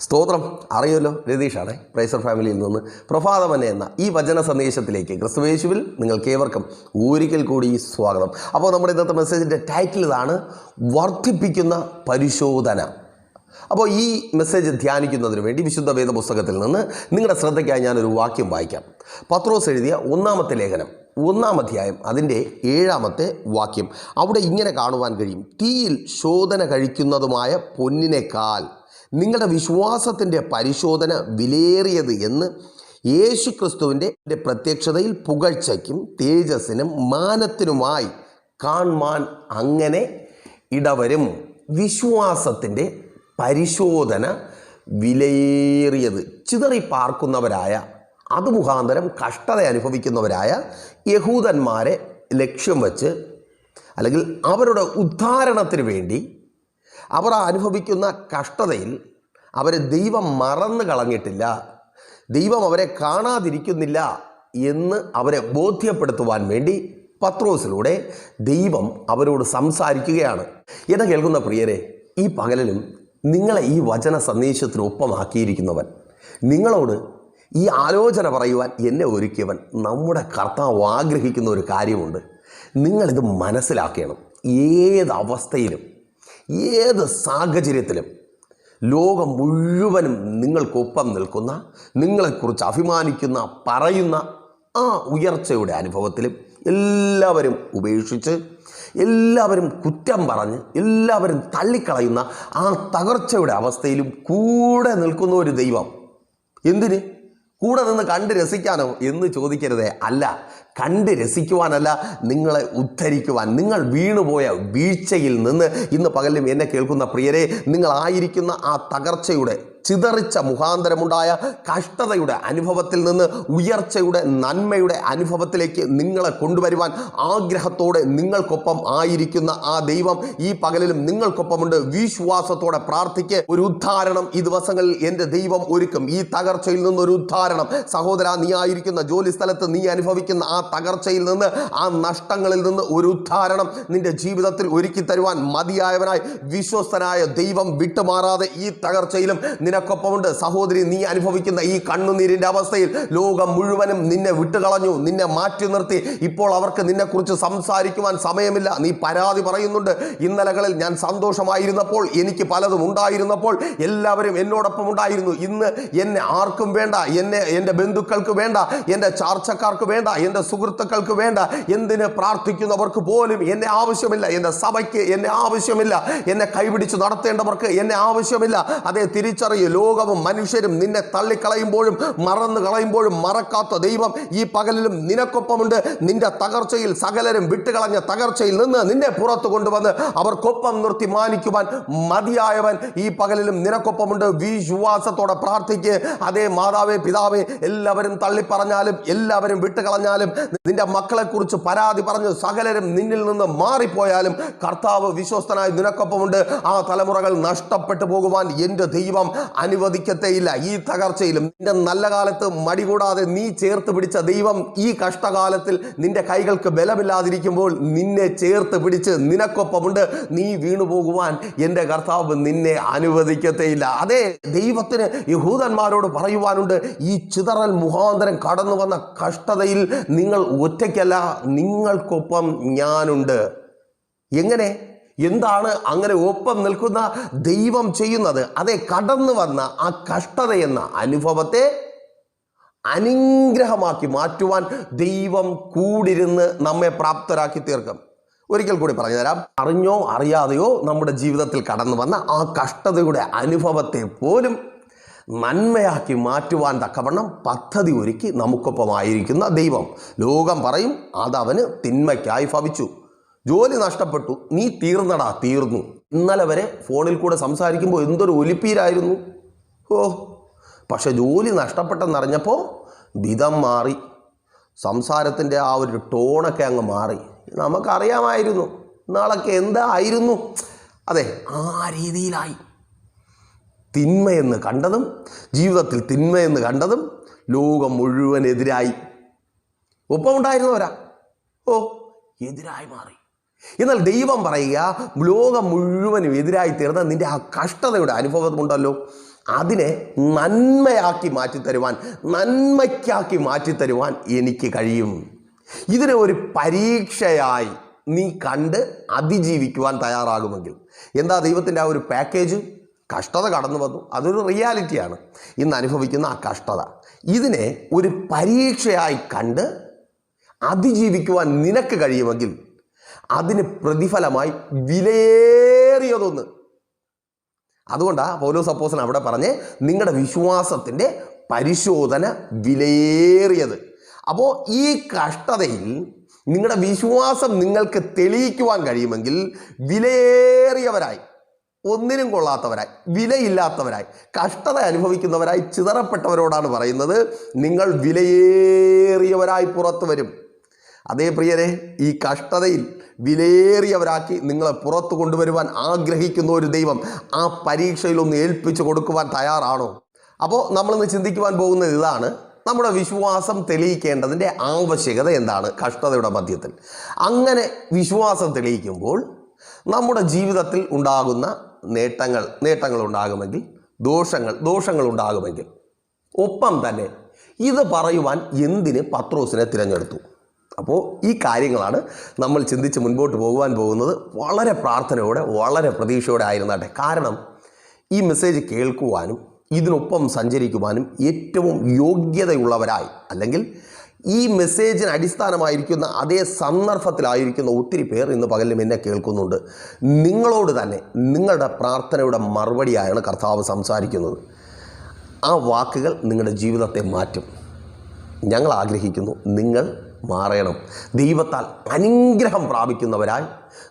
സ്തോത്രം. അറിയുമല്ലോ രതീഷാണ്. പ്രൈസർ ഫാമിലിയിൽ നിന്ന് പ്രഭാതമന എന്ന ഈ വചന സന്ദേശത്തിലേക്ക് ക്രിസ്തുവേശുവിൽ നിങ്ങൾക്ക് ഏവർക്കും ഒരിക്കൽ കൂടി സ്വാഗതം. അപ്പോൾ നമ്മുടെ ഇന്നത്തെ മെസ്സേജിന്റെ ടൈറ്റിൽ ഇതാണ് വർദ്ധിപ്പിക്കുന്ന പരിശോധന അപ്പോൾ ഈ മെസ്സേജ് ധ്യാനിക്കുന്നതിന് വേണ്ടി വിശുദ്ധ വേദ പുസ്തകത്തിൽ നിന്ന് നിങ്ങളുടെ ശ്രദ്ധയ്ക്കായി ഞാനൊരു വാക്യം വായിക്കാം. പത്രോസ് എഴുതിയ ഒന്നാമത്തെ ലേഖനം ഒന്നാം അധ്യായം അതിന്റെ ഏഴാമത്തെ വാക്യം. അവിടെ ഇങ്ങനെ കാണുവാൻ കഴിയും തീയിൽ ശോധന കഴിക്കുന്നതുമായ പൊന്നിനേക്കാൾ നിങ്ങളുടെ വിശ്വാസത്തിന്റെ പരിശോധന വിലയേറിയത് എന്ന് യേശു ക്രിസ്തുവിന്റെ പ്രത്യക്ഷതയിൽ പുകഴ്ചയ്ക്കും തേജസ്സിനും മാനത്തിനുമായി കാൺമാൻ അങ്ങനെ ഇടവരും. വിശ്വാസത്തിന്റെ പരിശോധന വിലയേറിയത്. ചിതറി പാർക്കുന്നവരായ അത് മുഖാന്തരം കഷ്ടത അനുഭവിക്കുന്നവരായ യഹൂദന്മാരെ ലക്ഷ്യം വച്ച് അല്ലെങ്കിൽ അവരുടെ ഉദ്ധാരണത്തിന് വേണ്ടി അവർ അനുഭവിക്കുന്ന കഷ്ടതയിൽ അവരെ ദൈവം മറന്നു കളഞ്ഞിട്ടില്ല. ദൈവം അവരെ കാണാതിരിക്കുന്നില്ല എന്ന് അവരെ ബോധ്യപ്പെടുത്തുവാൻ വേണ്ടി പത്രോസിലൂടെ ദൈവം അവരോട് സംസാരിക്കുകയാണ്. എന്നെ കേൾക്കുന്ന പ്രിയരെ ഈ പകലിലും നിങ്ങളെ ഈ വചന സന്ദേശത്തിനൊപ്പമാക്കിയിരിക്കുന്നവൻ നിങ്ങളോട് ഈ ആലോചന പറയുവാൻ എന്നെ ഒരുക്കിയവൻ നമ്മുടെ കർത്താവ് ആഗ്രഹിക്കുന്ന ഒരു കാര്യമുണ്ട്. നിങ്ങളിത് മനസ്സിലാക്കണം. ഏത് അവസ്ഥയിലും ഏത് സാഹചര്യത്തിലും ലോകം മുഴുവനും നിങ്ങൾക്കൊപ്പം നിൽക്കുന്ന നിങ്ങളെക്കുറിച്ച് അഭിമാനിക്കുന്ന പറയുന്ന ആ ഉയർച്ചയുടെ അനുഭവത്തിലും എല്ലാവരും ഉപേക്ഷിച്ച് എല്ലാവരും കുറ്റം പറഞ്ഞ് എല്ലാവരും തള്ളിക്കളയുന്ന ആ തകർച്ചയുടെ അവസ്ഥയിലും കൂടെ നിൽക്കുന്ന ഒരു ദൈവം എന്തിന്? കൂടെ നിന്ന് കണ്ട് രസിക്കാനോ എന്ന് ചോദിക്കരുതേ. അല്ല കണ്ട് രസിക്കുവാനല്ല നിങ്ങളെ ഉദ്ധരിക്കുവാൻ. നിങ്ങൾ വീണുപോയ വീഴ്ചയിൽ നിന്ന് ഇന്ന് പകലും എന്നെ കേൾക്കുന്ന പ്രിയരെ നിങ്ങളായിരിക്കുന്ന ആ തകർച്ചയുടെ ചിതറിച്ച മുഖാന്തരമുണ്ടായ കഷ്ടതയുടെ അനുഭവത്തിൽ നിന്ന് ഉയർച്ചയുടെ നന്മയുടെ അനുഭവത്തിലേക്ക് നിങ്ങളെ കൊണ്ടുവരുവാൻ ആഗ്രഹത്തോടെ നിങ്ങൾക്കൊപ്പം ആയിരിക്കുന്ന ആ ദൈവം ഈ പകലിലും നിങ്ങൾക്കൊപ്പമുണ്ട്. വിശ്വാസത്തോടെ പ്രാർത്ഥിക്ക്. ഒരു ഉദ്ധാരണം ഈ ദിവസങ്ങളിൽ എന്റെ ദൈവം ഒരുക്കും. ഈ തകർച്ചയിൽ നിന്നൊരു ഉദ്ധാരണം. സഹോദര നീ ആയിരിക്കുന്ന ജോലി സ്ഥലത്ത് നീ അനുഭവിക്കുന്ന ആ തകർച്ചയിൽ നിന്ന് ആ നഷ്ടങ്ങളിൽ നിന്ന് ഒരു ഉദ്ധാരണം നിന്റെ ജീവിതത്തിൽ ഒരുക്കി തരുവാൻ മതിയായവനായി വിശ്വസ്തനായ ദൈവം വിട്ടുമാറാതെ ഈ തകർച്ചയിലും നിനക്കൊപ്പമുണ്ട്. സഹോദരി നീ അനുഭവിക്കുന്ന ഈ കണ്ണുനീരിന്റെ അവസ്ഥയിൽ ലോകം മുഴുവനും നിന്നെ വിട്ടുകളഞ്ഞു നിന്നെ മാറ്റി നിർത്തി. ഇപ്പോൾ അവർക്ക് നിന്നെക്കുറിച്ച് സംസാരിക്കുവാൻ സമയമില്ല. നീ പരാതി പറയുന്നുണ്ട്. ഇന്നലകളിൽ ഞാൻ സന്തോഷമായിരുന്നപ്പോൾ എനിക്ക് പലതും ഉണ്ടായിരുന്നപ്പോൾ എല്ലാവരും എന്നോടൊപ്പം ഉണ്ടായിരുന്നു. ഇന്ന് എന്നെ ആർക്കും വേണ്ട എന്നെ എന്റെ ബന്ധുക്കൾക്ക് വേണ്ട എന്റെ ചാർച്ചക്കാർക്ക് വേണ്ട എന്റെ സുഹൃത്തുക്കൾക്ക് വേണ്ട. എന്തിന് പ്രാർത്ഥിക്കുന്നവർക്ക് പോലും എന്നെ ആവശ്യമില്ല. എന്റെ സഭയ്ക്ക് എന്നെ ആവശ്യമില്ല. എന്നെ കൈപിടിച്ച് നടത്തേണ്ടവർക്ക് എന്നെ ആവശ്യമില്ല. അതേ തിരിച്ചറിയൂ ലോകവും മനുഷ്യരും നിന്നെ തള്ളിക്കളയുമ്പോഴും മറന്നു കളയുമ്പോഴും മറക്കാത്ത ദൈവം ഈ പകലിലും നിനക്കൊപ്പമുണ്ട്. നിന്റെ തകർച്ചയിൽ സകലരും വിട്ടുകളഞ്ഞ തകർച്ചയിൽ നിന്ന് നിന്നെ പുറത്തു കൊണ്ടുവന്ന് അവർക്കൊപ്പം നിർത്തി മാനിക്കുവാൻ മതിയായവൻ ഈ പകലിലും നിനക്കൊപ്പമുണ്ട്. വിശ്വാസത്തോടെ പ്രാർത്ഥിക്കുക അതേ മാതാവേ പിതാവേ എല്ലാവരും തള്ളിപ്പറഞ്ഞാലും എല്ലാവരും വിട്ടുകളഞ്ഞാലും നിന്റെ മക്കളെക്കുറിച്ച് പരാതി പറഞ്ഞു സകലരും നിന്നിൽ നിന്ന് മാറിപ്പോയാലും കർത്താവ് വിശ്വസ്തനായി നിനക്കൊപ്പമുണ്ട്. ആ തലമുറകൾ നഷ്ടപ്പെട്ടു പോകുവാൻ എന്റെ ദൈവം അനുവദിക്കത്തേയില്ല. ഈ തകർച്ചയിലും നിന്റെ നല്ല കാലത്ത് മടികൂടാതെ നീ ചേർത്ത് പിടിച്ച ദൈവം ഈ കഷ്ടകാലത്തിൽ നിന്റെ കൈകൾക്ക് ബലമില്ലാതിരിക്കുമ്പോൾ നിന്നെ ചേർത്ത് പിടിച്ച് നിനക്കൊപ്പമുണ്ട്. നീ വീണുപോകുവാൻ എന്റെ കർത്താവ് നിന്നെ അനുവദിക്കത്തേയില്ല. അതെ ദൈവത്തിന് യഹൂദന്മാരോട് പറയുവാനുണ്ട്. ഈ ചിതറൽ മുഖാന്തരം കടന്നു വന്ന കഷ്ടതയിൽ ഒറ്റയ്ക്കല്ല നിങ്ങൾക്കൊപ്പം ഞാനുണ്ട്. എങ്ങനെ? എന്താണ് അങ്ങനെ ഒപ്പം നിൽക്കുന്ന ദൈവം ചെയ്യുന്നത്? അതെ കടന്നു വന്ന ആ കഷ്ടത എന്ന അനുഭവത്തെ അനുഗ്രഹമാക്കി മാറ്റുവാൻ ദൈവം കൂടിരുന്ന് നമ്മെ പ്രാപ്തരാക്കി തീർക്കും. ഒരിക്കൽ കൂടി പറഞ്ഞുതരാം. അറിഞ്ഞോ അറിയാതെയോ നമ്മുടെ ജീവിതത്തിൽ കടന്നു വന്ന ആ കഷ്ടതയുടെ അനുഭവത്തെ പോലും നന്മയാക്കി മാറ്റുവാൻ തക്കവണ്ണം പദ്ധതി ഒരുക്കി നമുക്കൊപ്പമായിരിക്കുന്ന ദൈവം. ലോകം പറയും അതവന് തിന്മയ്ക്കായി ഭവിച്ചു. ജോലി നഷ്ടപ്പെട്ടു. നീ തീർന്നടാ തീർന്നു. ഇന്നലെ വരെ ഫോണിൽ കൂടെ സംസാരിക്കുമ്പോൾ എന്തൊരു ഒലിപ്പീരായിരുന്നു. ഓ പക്ഷെ ജോലി നഷ്ടപ്പെട്ടെന്നറിഞ്ഞപ്പോൾ വിധം മാറി. സംസാരത്തിന്റെ ആ ഒരു ടോണൊക്കെ അങ്ങ് മാറി. നമുക്കറിയാമായിരുന്നു. നാളൊക്കെ എന്തായിരുന്നു? അതെ ആ രീതിയിലായി. തിന്മയെന്ന് കണ്ടതും ജീവിതത്തിൽ തിന്മയെന്ന് കണ്ടതും ലോകം മുഴുവൻ എതിരായി. ഒപ്പമുണ്ടായിരുന്നവരാ? ഓ എതിരായി മാറി. എന്നാൽ ദൈവം പറയുക ലോകം മുഴുവനും എതിരായി തീർന്ന നിന്റെ ആ കഷ്ടതയുടെ അനുഭവമുണ്ടല്ലോ. അതിനെ നന്മയാക്കി മാറ്റിത്തരുവാൻ നന്മയ്ക്കാക്കി മാറ്റിത്തരുവാൻ എനിക്ക് കഴിയും. ഇതിനെ ഒരു പരീക്ഷയായി നീ കണ്ട് അതിജീവിക്കുവാൻ തയ്യാറാകുമെങ്കിൽ. എന്താ ദൈവത്തിന്റെ ആ ഒരു പാക്കേജ് കഷ്ടത കടന്നു വന്നു. അതൊരു റിയാലിറ്റിയാണ്. ഇന്ന് അനുഭവിക്കുന്ന ആ കഷ്ടത. ഇതിനെ ഒരു പരീക്ഷയായി കണ്ട് അതിജീവിക്കുവാൻ നിനക്ക് കഴിയുമെങ്കിൽ അതിന് പ്രതിഫലമായി വിലയേറിയതൊന്ന്. അതുകൊണ്ടാണ് പൗലോസ് സപ്പോസൻ അവിടെ പറഞ്ഞ് നിങ്ങളുടെ വിശ്വാസത്തിന്റെ പരിശോധന വിലയേറിയത്. അപ്പോൾ ഈ കഷ്ടതയിൽ നിങ്ങളുടെ വിശ്വാസം നിങ്ങൾക്ക് തെളിയിക്കുവാൻ കഴിയുമെങ്കിൽ വിലയേറിയവരായി. ഒന്നിനും കൊള്ളാത്തവരായി വിലയില്ലാത്തവരായി കഷ്ടത അനുഭവിക്കുന്നവരായി ചിതറപ്പെട്ടവരോടാണ് പറയുന്നത്. നിങ്ങൾ വിലയേറിയവരായി പുറത്തു വരും. അതേ പ്രിയരെ ഈ കഷ്ടതയിൽ വിലയേറിയവരാക്കി നിങ്ങളെ പുറത്തു കൊണ്ടുവരുവാൻ ആഗ്രഹിക്കുന്ന ഒരു ദൈവം ആ പരീക്ഷയിലൊന്ന് ഏൽപ്പിച്ചു കൊടുക്കുവാൻ തയ്യാറാണോ? അപ്പോൾ നമ്മളിന്ന് ചിന്തിക്കുവാൻ പോകുന്നത് ഇതാണ്. നമ്മുടെ വിശ്വാസം തെളിയിക്കേണ്ടതിന്റെ ആവശ്യകത എന്താണ്? കഷ്ടതയുടെ മധ്യത്തിൽ. അങ്ങനെ വിശ്വാസം തെളിയിക്കുമ്പോൾ നമ്മുടെ ജീവിതത്തിൽ ഉണ്ടാകുന്ന നേട്ടങ്ങൾ നേട്ടങ്ങൾ ഉണ്ടാകുമെങ്കിൽ ദോഷങ്ങൾ ദോഷങ്ങൾ ഉണ്ടാകുമെങ്കിൽ ഒപ്പം തന്നെ ഇത് പറയുവാൻ എന്തിന് പത്രോസിനെ തിരഞ്ഞെടുത്തു? അപ്പോൾ ഈ കാര്യങ്ങളാണ് നമ്മൾ ചിന്തിച്ച് മുൻപോട്ട് പോകുവാൻ പോകുന്നത്. വളരെ പ്രാർത്ഥനയോടെ വളരെ പ്രതീക്ഷയോടെ ആയിരുന്നാട്ടെ. കാരണം ഈ മെസ്സേജ് കേൾക്കുവാനും ഇതിനൊപ്പം സഞ്ചരിക്കുവാനും ഏറ്റവും യോഗ്യതയുള്ളവരായി അല്ലെങ്കിൽ ഈ മെസ്സേജിന് അടിസ്ഥാനമായിരിക്കുന്ന അതേ സന്ദർഭത്തിലായിരിക്കുന്ന ഒത്തിരി പേർ ഇന്ന് പകലും എന്നെ കേൾക്കുന്നുണ്ട്. നിങ്ങളോട് തന്നെ നിങ്ങളുടെ പ്രാർത്ഥനയുടെ മറുപടിയായാണ് കർത്താവ് സംസാരിക്കുന്നത്. ആ വാക്കുകൾ നിങ്ങളുടെ ജീവിതത്തെ മാറ്റും. ഞങ്ങൾ ആഗ്രഹിക്കുന്നു നിങ്ങൾ മാറണം. ദൈവത്താൽ അനുഗ്രഹം പ്രാപിക്കുന്നവരായി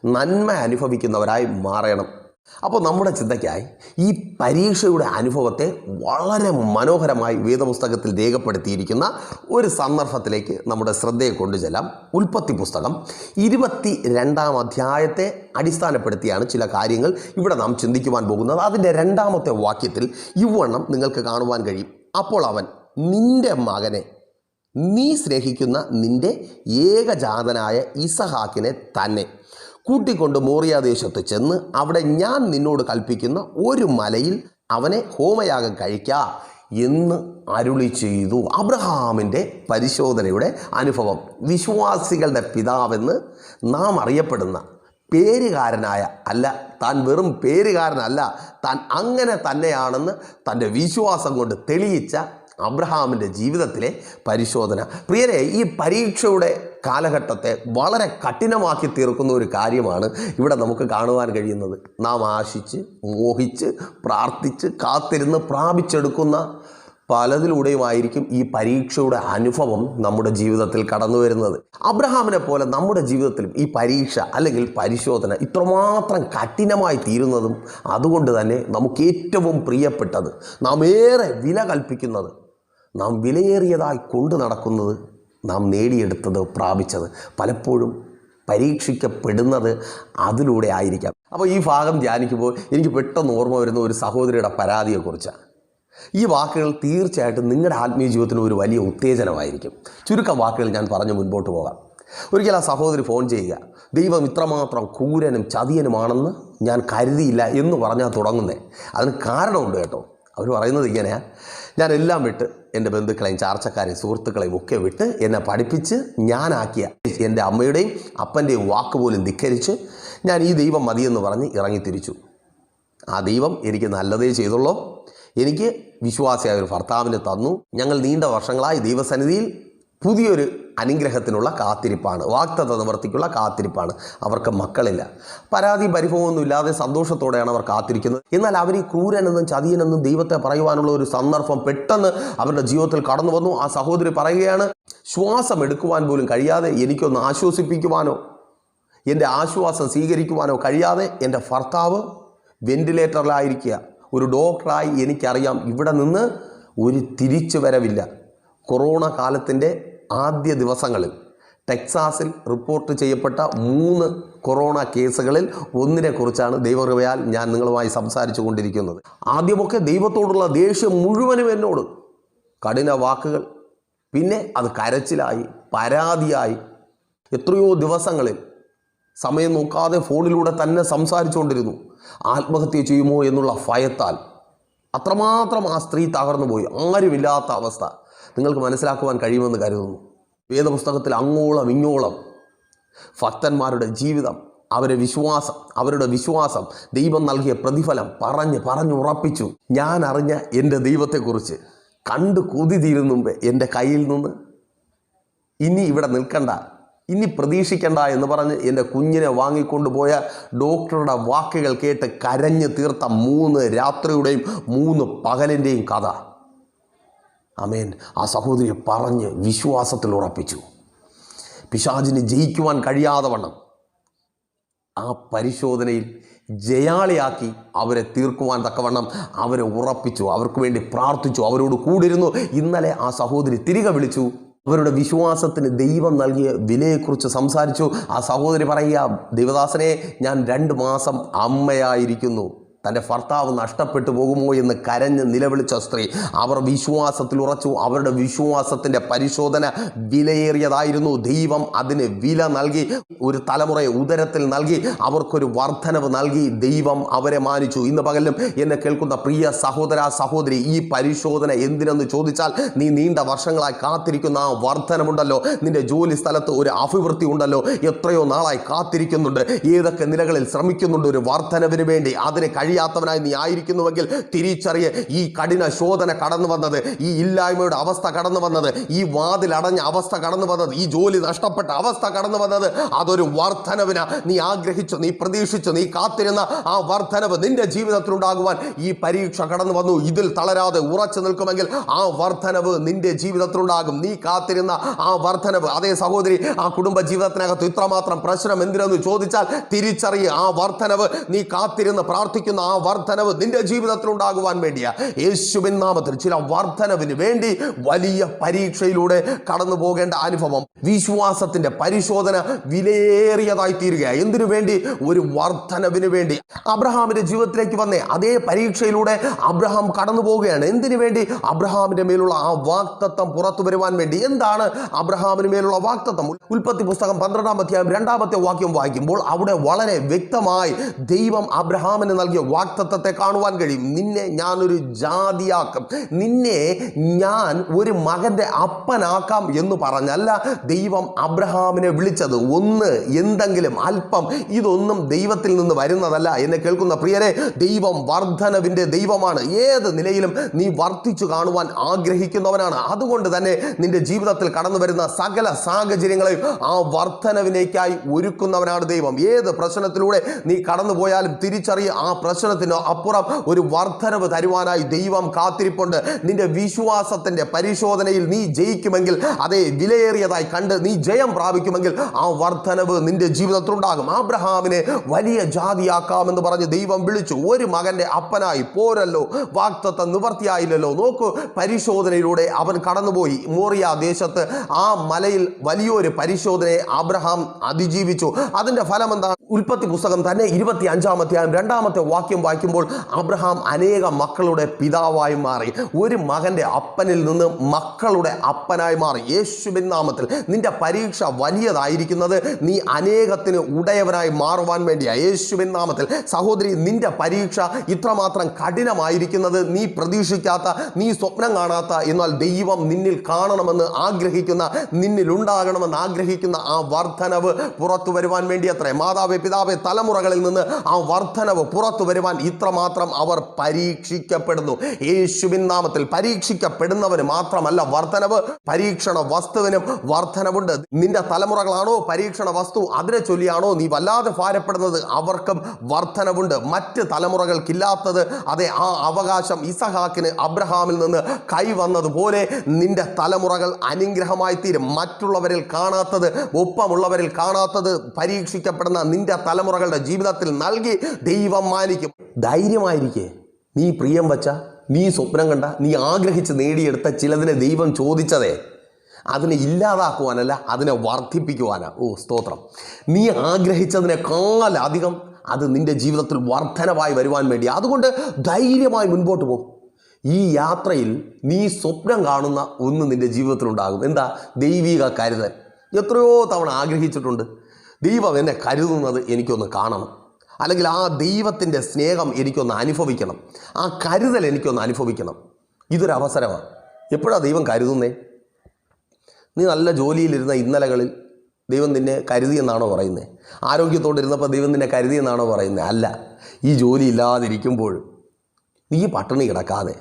നന്മ അനുഭവിക്കുന്നവരായി മാറണം. അപ്പോൾ നമ്മുടെ ചിന്തയ്ക്കായി ഈ പരീക്ഷയുടെ അനുഭവത്തെ വളരെ മനോഹരമായി വേദപുസ്തകത്തിൽ രേഖപ്പെടുത്തിയിരിക്കുന്ന ഒരു സന്ദർഭത്തിലേക്ക് നമ്മുടെ ശ്രദ്ധയെ കൊണ്ടുചെല്ലാം. ഉൽപ്പത്തി പുസ്തകം ഇരുപത്തി രണ്ടാം അധ്യായത്തെ അടിസ്ഥാനപ്പെടുത്തിയാണ് ചില കാര്യങ്ങൾ ഇവിടെ നാം ചിന്തിക്കുവാൻ പോകുന്നത്. അതിന്റെ രണ്ടാമത്തെ വാക്യത്തിൽ ഇവണ്ണം നിങ്ങൾക്ക് കാണുവാൻ കഴിയും. അപ്പോൾ അവൻ നിന്റെ മകനെ നീ സ്നേഹിക്കുന്ന നിന്റെ ഏകജാതനായ ഇസഹാക്കിനെ തന്നെ കൂട്ടിക്കൊണ്ട് മോറിയാദേശത്ത് ചെന്ന് അവിടെ ഞാൻ നിന്നോട് കൽപ്പിക്കുന്ന ഒരു മലയിൽ അവനെ ഹോമയാഗം കഴിക്ക എന്ന് അരുളി ചെയ്തു അബ്രഹാമിന്റെ പരിശോധനയുടെ അനുഭവം. വിശ്വാസികളുടെ പിതാവെന്ന് നാം അറിയപ്പെടുന്ന പേരുകാരനായ അല്ല താൻ വെറും പേരുകാരനല്ല താൻ അങ്ങനെ തന്നെയാണെന്ന് തന്റെ വിശ്വാസം കൊണ്ട് തെളിയിച്ച അബ്രഹാമിന്റെ ജീവിതത്തിലെ പരിശോധന. പ്രിയരെ ഈ പരീക്ഷയുടെ കാലഘട്ടത്തെ വളരെ കഠിനമാക്കി തീർക്കുന്ന ഒരു കാര്യമാണ് ഇവിടെ നമുക്ക് കാണുവാൻ കഴിയുന്നത്. നാം ആശിച്ച് മോഹിച്ച് പ്രാർത്ഥിച്ച് കാത്തിരുന്ന് പ്രാപിച്ചെടുക്കുന്ന പലതിലൂടെയുമായിരിക്കും ഈ പരീക്ഷയുടെ അനുഭവം നമ്മുടെ ജീവിതത്തിൽ കടന്നു വരുന്നത്. അബ്രഹാമിനെ പോലെ നമ്മുടെ ജീവിതത്തിലും ഈ പരീക്ഷ അല്ലെങ്കിൽ പരിശോധന ഇത്രമാത്രം കഠിനമായി തീരുന്നതും അതുകൊണ്ട് തന്നെ നമുക്ക് ഏറ്റവും പ്രിയപ്പെട്ടത് നാം ഏറെ വില കൽപ്പിക്കുന്നത് നാം വിലയേറിയതായി കൊണ്ടു നടക്കുന്നത് നാം നേടിയെടുത്തത് പ്രാപിച്ചത് പലപ്പോഴും പരീക്ഷിക്കപ്പെടുന്നത് അതിലൂടെ ആയിരിക്കാം. അപ്പോൾ ഈ ഭാഗം ധ്യാനിക്കുമ്പോൾ എനിക്ക് പെട്ടെന്ന് ഓർമ്മ വരുന്ന ഒരു സഹോദരിയുടെ പരാതിയെക്കുറിച്ചാണ്. ഈ വാക്കുകൾ തീർച്ചയായിട്ടും നിങ്ങളുടെ ആത്മീയ ജീവിതത്തിന് ഒരു വലിയ ഉത്തേജനമായിരിക്കും. ചുരുക്കം വാക്കുകൾ ഞാൻ പറഞ്ഞു മുൻപോട്ട് പോകാം. ഒരിക്കൽ ആ സഹോദരി ഫോൺ ചെയ്യുക. ദൈവം ഇത്രമാത്രം കൂരനും ചതിയനുമാണെന്ന് ഞാൻ കരുതിയില്ല എന്ന് പറഞ്ഞാൽ തുടങ്ങുന്നേ. അതിന് കാരണമുണ്ട് കേട്ടോ. അവർ പറയുന്നത് ഇങ്ങനെയാണ് ഞാൻ എല്ലാം വിട്ട് എന്റെ ബന്ധുക്കളെയും ചാർച്ചക്കാരെയും സുഹൃത്തുക്കളെയും ഒക്കെ വിട്ട് എന്നെ പഠിപ്പിച്ച് ഞാനാക്കിയ എന്റെ അമ്മയുടെയും അപ്പന്റെയും വാക്ക് പോലും ധിക്കരിച്ച് ഞാൻ ഈ ദൈവം മതിയെന്ന് പറഞ്ഞ് ഇറങ്ങി തിരിച്ചു ആ ദൈവം എനിക്ക് നല്ലതേ ചെയ്തുള്ളൂ. എനിക്ക് വിശ്വാസിയായ ഒരു ഭർത്താവിനെ തന്നു. ഞങ്ങൾ നീണ്ട വർഷങ്ങളായി ദൈവസന്നിധിയിൽ പുതിയൊരു അനുഗ്രഹത്തിനുള്ള കാത്തിരിപ്പാണ്. വാക്തത നിവർത്തിക്കുള്ള കാത്തിരിപ്പാണ്. അവർക്ക് മക്കളില്ല. പരാതി പരിഭവമൊന്നും ഇല്ലാതെ സന്തോഷത്തോടെയാണ് അവർ കാത്തിരിക്കുന്നത്. എന്നാൽ അവർ ഈ ക്രൂരനെന്നും ചതിയനെന്നും ദൈവത്തെ പറയുവാനുള്ള ഒരു സന്ദർഭം പെട്ടെന്ന് അവരുടെ ജീവിതത്തിൽ കടന്നു വന്നു. ആ സഹോദരി പറയുകയാണ് ശ്വാസം എടുക്കുവാൻ പോലും കഴിയാതെ എനിക്കൊന്ന് ആശ്വസിപ്പിക്കുവാനോ എന്റെ ആശ്വാസം സ്വീകരിക്കുവാനോ കഴിയാതെ എന്റെ ഭർത്താവ് വെന്റിലേറ്ററിലായിരിക്കുക. ഒരു ഡോക്ടറായി എനിക്കറിയാം. ഇവിടെ നിന്ന് ഒരു തിരിച്ചു വരവില്ല. കൊറോണ കാലത്തിന്റെ ആദ്യ ദിവസങ്ങളിൽ ടെക്സാസിൽ റിപ്പോർട്ട് ചെയ്യപ്പെട്ട മൂന്ന് കൊറോണ കേസുകളിൽ ഒന്നിനെക്കുറിച്ചാണ് ദൈവകൃപയാൽ ഞാൻ നിങ്ങളുമായി സംസാരിച്ചു കൊണ്ടിരിക്കുന്നത്. ആദ്യമൊക്കെ ദൈവത്തോടുള്ള ദേഷ്യം മുഴുവനും എന്നോട്. കഠിന വാക്കുകൾ. പിന്നെ അത് കരച്ചിലായി പരാതിയായി. എത്രയോ ദിവസങ്ങളിൽ സമയം നോക്കാതെ ഫോണിലൂടെ തന്നെ സംസാരിച്ചുകൊണ്ടിരുന്നു ആത്മഹത്യ ചെയ്യുമോ എന്നുള്ള ഭയത്താൽ. അത്രമാത്രം ആ സ്ത്രീ തകർന്നു പോയി ആരുമില്ലാത്ത അവസ്ഥ. നിങ്ങൾക്ക് മനസ്സിലാക്കുവാൻ കഴിയുമെന്ന് കരുതുന്നു. വേദപുസ്തകത്തിൽ അങ്ങോളം ഇങ്ങോളം ഭക്തന്മാരുടെ ജീവിതം അവരുടെ വിശ്വാസം അവരുടെ വിശ്വാസം ദൈവം നൽകിയ പ്രതിഫലം പറഞ്ഞ് പറഞ്ഞുറപ്പിച്ചു ഞാൻ അറിഞ്ഞ എന്റെ ദൈവത്തെക്കുറിച്ച് കണ്ടു കൊതി തീരും എന്റെ കയ്യിൽ നിന്ന് ഇനി ഇവിടെ നിൽക്കണ്ട ഇനി പ്രതീക്ഷിക്കണ്ട എന്ന് പറഞ്ഞ് എന്റെ കുഞ്ഞിനെ വാങ്ങിക്കൊണ്ടുപോയ ഡോക്ടറുടെ വാക്കുകൾ കേട്ട് കരഞ്ഞു തീർത്ത മൂന്ന് രാത്രിയുടെയും മൂന്ന് പകലിന്റെയും കഥ. അമേൻ ആ സഹോദരിയെ പറഞ്ഞ് വിശ്വാസത്തിൽ ഉറപ്പിച്ചു. പിശാചിന് ജയിക്കുവാൻ കഴിയാതെ വണ്ണം. ആ പരിശോധനയിൽ ജയാളിയാക്കി അവരെ തീർക്കുവാൻ തക്കവണ്ണം അവരെ ഉറപ്പിച്ചു അവർക്ക് വേണ്ടി പ്രാർത്ഥിച്ചു അവരോട് കൂടിരുന്നു. ഇന്നലെ ആ സഹോദരി തിരികെ വിളിച്ചു. അവരുടെ വിശ്വാസത്തിന് ദൈവം നൽകിയ വിലയെക്കുറിച്ച് സംസാരിച്ചു. ആ സഹോദരി പറയുക ദൈവദാസനെ ഞാൻ രണ്ട് മാസം അമ്മയായിരിക്കുന്നു. തന്റെ ഭർത്താവ് നഷ്ടപ്പെട്ടു പോകുമോ എന്ന് കരഞ്ഞ് നിലവിളിച്ച സ്ത്രീ അവർ വിശ്വാസത്തിൽ ഉറച്ചു അവരുടെ വിശ്വാസത്തിന്റെ പരിശോധന വിലയേറിയതായിരുന്നു. ദൈവം അതിന് വില നൽകി ഒരു തലമുറയെ ഉദരത്തിൽ നൽകി അവർക്കൊരു വർധനവ് നൽകി ദൈവം അവരെ മാനിച്ചു. ഇന്ന് പകലും എന്നെ കേൾക്കുന്ന പ്രിയ സഹോദര സഹോദരി ഈ പരിശോധന എന്തിനെന്ന് ചോദിച്ചാൽ നീ നീണ്ട വർഷങ്ങളായി കാത്തിരിക്കുന്ന ആ വർധനമുണ്ടല്ലോ നിന്റെ ജോലി സ്ഥലത്ത് ഒരു അഭിവൃദ്ധി ഉണ്ടല്ലോ. എത്രയോ നാളായി കാത്തിരിക്കുന്നുണ്ട്. ഏതൊക്കെ നിലകളിൽ ശ്രമിക്കുന്നുണ്ട് ഒരു വർധനവിന് വേണ്ടി. അതിന് കഴിയാത്തവനായി നീ ആയിരിക്കുന്നുവെങ്കിൽ തിരിച്ചറിയ ഈ കഠിന ശോധന കടന്നു വന്നത് ഈ ഇല്ലായ്മയുടെ അവസ്ഥ കടന്നു വന്നത് ഈ വാതിലടഞ്ഞ അവസ്ഥ കടന്നു വന്നത് ഈ ജോലി നഷ്ടപ്പെട്ട അവസ്ഥ കടന്നു വന്നത് അതൊരു വർധനവിന നീ ആഗ്രഹിച്ചു നീ പ്രതീക്ഷിച്ചു നീ കാത്തിരുന്ന ആ വർധനവ് നിന്റെ ജീവിതത്തിൽ ഉണ്ടാകുവാൻ ഈ പരീക്ഷ കടന്നു വന്നു. ഇതിൽ തളരാതെ ഉറച്ചു നിൽക്കുമെങ്കിൽ ആ വർധനവ് നിന്റെ ജീവിതത്തിലുണ്ടാകും. നീ കാത്തിരുന്ന ആ വർധനവ് അതേ സഹോദരി ആ കുടുംബ ജീവിതത്തിനകത്ത് ഇത്രമാത്രം പ്രശ്നം എന്തിനെന്ന് ചോദിച്ചാൽ തിരിച്ചറിയ. ആ വർധനവ് നീ കാത്തിരുന്ന് പ്രാർത്ഥിക്കുന്ന ആ വർധനവ് നിന്റെ ജീവിതത്തിൽ ഉണ്ടാകുവാൻ വേണ്ടിയാ. യേശുവിൻ നാമത്തിൽ ചില വർധനവിന് വേണ്ടി വലിയ പരീക്ഷയിലൂടെ കടന്നു പോകേണ്ട അനുഭവം. വിശ്വാസത്തിന്റെ പരിശോധന വിലയേറിയതായി തീരുകയാണ് എന്തിനു വേണ്ടി? ഒരു വർധനവിന് വേണ്ടി. അബ്രഹാമിന്റെ ജീവിതത്തിലേക്ക് വന്നേ. അതേ പരീക്ഷയിലൂടെ അബ്രഹാം കടന്നു പോവുകയാണ്. എന്തിനു വേണ്ടി? അബ്രഹാമിന്റെ മേലുള്ള ആ വാക്തത്വം പുറത്തു വരുവാൻ വേണ്ടി. എന്താണ് അബ്രഹാമിന് മേലുള്ള വാക്തത്വം? ഉൽപ്പത്തി പുസ്തകം പന്ത്രണ്ടാം അധ്യായം രണ്ടാമത്തെ വാക്യം വായിക്കുമ്പോൾ അവിടെ വളരെ വ്യക്തമായി ദൈവം അബ്രഹാമിന് നൽകിയ വാക്തത്വത്തെ കാണുവാൻ കഴിയും. നിന്നെ ഞാനൊരു ജാതിയാക്കും. നിന്നെ ഞാൻ ഒരു മകന്റെ അപ്പനാക്കാം എന്ന് പറഞ്ഞല്ല ദൈവം അബ്രഹാമിനെ വിളിച്ചത് ഒന്ന് എന്തെങ്കിലും അല്പം ഇതൊന്നും ദൈവത്തിൽ നിന്ന് വരുന്നതല്ല എന്നെ കേൾക്കുന്ന പ്രിയരെ ദൈവം വർധനവിന്റെ ദൈവമാണ്. ഏത് നിലയിലും നീ വർദ്ധിച്ചു കാണുവാൻ ആഗ്രഹിക്കുന്നവനാണ്. അതുകൊണ്ട് തന്നെ നിന്റെ ജീവിതത്തിൽ കടന്നു വരുന്ന സകല സാഹചര്യങ്ങളെയും ആ വർധനവിനേക്കായി ഒരുക്കുന്നവനാണ് ദൈവം. ഏത് പ്രശ്നത്തിലൂടെ നീ കടന്നുപോയാലും തിരിച്ചറിയ ആ പ്രശ്നത്തിന് അപ്പുറം ഒരു വർധനവ് തരുവാനായി ദൈവം കാത്തിരിപ്പുണ്ട്. നിന്റെ വിശ്വാസത്തിന്റെ പരിശോധനയിൽ നീ ജയിക്കുമെങ്കിൽ അതേ വിലയേറിയതായി കണ്ട് നീ ജയം പ്രാപിക്കുമെങ്കിൽ ആ വർധനവ് നിന്റെ ജീവിതത്തിലുണ്ടാകും. ആബ്രഹാമിനെ വലിയ ജാതിയാക്കാമെന്ന് പറഞ്ഞ് ദൈവം വിളിച്ചു. ഒരു മകന്റെ അപ്പനായി പോരല്ലോ വാക്തത്വം നിവർത്തിയായില്ലല്ലോ. നോക്കൂ പരിശോധനയിലൂടെ അവൻ കടന്നുപോയി. മോറിയ ദേശത്ത് ആ മലയിൽ വലിയൊരു പരിശോധനയെ അബ്രഹാം അതിജീവിച്ചു. അതിന്റെ ഫലം എന്താ ഉൽപ്പത്തി പുസ്തകം തന്നെ ഇരുപത്തി അഞ്ചാമത്തെ രണ്ടാമത്തെ വാക്യം വായിക്കുമ്പോൾ അബ്രഹാം അനേക മക്കളുടെ പിതാവായി മാറി. ഒരു മകന്റെ അപ്പനിൽ നിന്ന് മക്കളുടെ അപ്പനായി മാറി. യേശുവിൻ നാമത്തിൽ നിന്റെ പരീക്ഷ വലിയതായിരിക്കുന്നത് നീ അനേകത്തിന് ഉടയവനായി മാറുവാൻ വേണ്ടിയാണ് യേശുവിൻ നാമത്തിൽ സഹോദരി നിന്റെ പരീക്ഷ ഇത്രമാത്രം കഠിനമായിരിക്കുന്നത് നീ പ്രതീക്ഷിക്കാത്ത നീ സ്വപ്നം കാണാത്ത എന്നാൽ ദൈവം നിന്നിൽ കാണണമെന്ന് ആഗ്രഹിക്കുന്ന നിന്നിലുണ്ടാകണമെന്ന് ആഗ്രഹിക്കുന്ന ആ വർധനവ് പുറത്തു വരുവാൻ വേണ്ടി അത്രേ മാതാവ് പിതാവ് തലമുറകളിൽ നിന്ന് ആ വർധനവ് പുറത്തു വരുവാൻ ഇത്രമാത്രം അവർ പരീക്ഷിക്കപ്പെടുന്നു. യേശുവിൻ നാമത്തിൽ പരീക്ഷിക്കപ്പെടുന്നവന് മാത്രമല്ല വർധനവ് പരീക്ഷണ വസ്തുവിനും വർധനവുണ്ട്. നിന്റെ തലമുറകളാണോ പരീക്ഷണ വസ്തു അതിനെ ചൊല്ലിയാണോ നീ വല്ലാതെ ഭാരപ്പെടുന്നത്? അവർക്കും വർധനവുണ്ട്. മറ്റ് തലമുറകൾക്കില്ലാത്തത് അതെ ആ അവകാശം ഇസഹാക്കിന് അബ്രഹാമിൽ നിന്ന് കൈവന്നതുപോലെ നിന്റെ തലമുറകൾ അനുഗ്രഹമായി തീരും. മറ്റുള്ളവരിൽ കാണാത്തത് ഒപ്പമുള്ളവരിൽ കാണാത്തത് പരീക്ഷിക്കപ്പെടുന്ന നിന്റെ തലമുറകളുടെ ജീവിതത്തിൽ നൽകി ദൈവം മാനിക്കും. ധൈര്യമായിരിക്കേ. നീ പ്രിയം വച്ച നീ സ്വപ്നം കണ്ട നീ ആഗ്രഹിച്ച് നേടിയെടുത്ത ചിലതിനെ ദൈവം ചോദിച്ചതേ. അതിനെ ഇല്ലാതാക്കുവാനല്ല അതിനെ വർദ്ധിപ്പിക്കുവാനാ. ഓ സ്തോത്രം. നീ ആഗ്രഹിച്ചതിനേക്കാളധികം അത് നിന്റെ ജീവിതത്തിൽ വർധനമായി വരുവാൻ വേണ്ടി. അതുകൊണ്ട് ധൈര്യമായി മുൻപോട്ട് പോകും ഈ യാത്രയിൽ നീ സ്വപ്നം കാണുന്ന ഒന്ന് നിന്റെ ജീവിതത്തിലുണ്ടാകും. എന്താ? ദൈവിക കരുതൽ. എത്രയോ തവണ ആഗ്രഹിച്ചിട്ടുണ്ട്. ദൈവം എന്നെ കരുതുന്നത് എനിക്കൊന്ന് കാണണം. അല്ലെങ്കിൽ ആ ദൈവത്തിന്റെ സ്നേഹം എനിക്കൊന്ന് അനുഭവിക്കണം. ആ കരുതൽ എനിക്കൊന്ന് അനുഭവിക്കണം. ഇതൊരവസരമാണ് എപ്പോഴാണ് ദൈവം കരുതുന്നേ? നീ നല്ല ജോലിയിലിരുന്ന ഇന്നലകളിൽ ദൈവം നിന്നെ കരുതിയെന്നാണോ പറയുന്നത് ആരോഗ്യത്തോടെ ഇരുന്നപ്പോൾ ദൈവം നിന്നെ കരുതിയെന്നാണോ പറയുന്നത് അല്ല. ഈ ജോലി ഇല്ലാതിരിക്കുമ്പോൾ നീ പട്ടിണി കിടക്കാതെ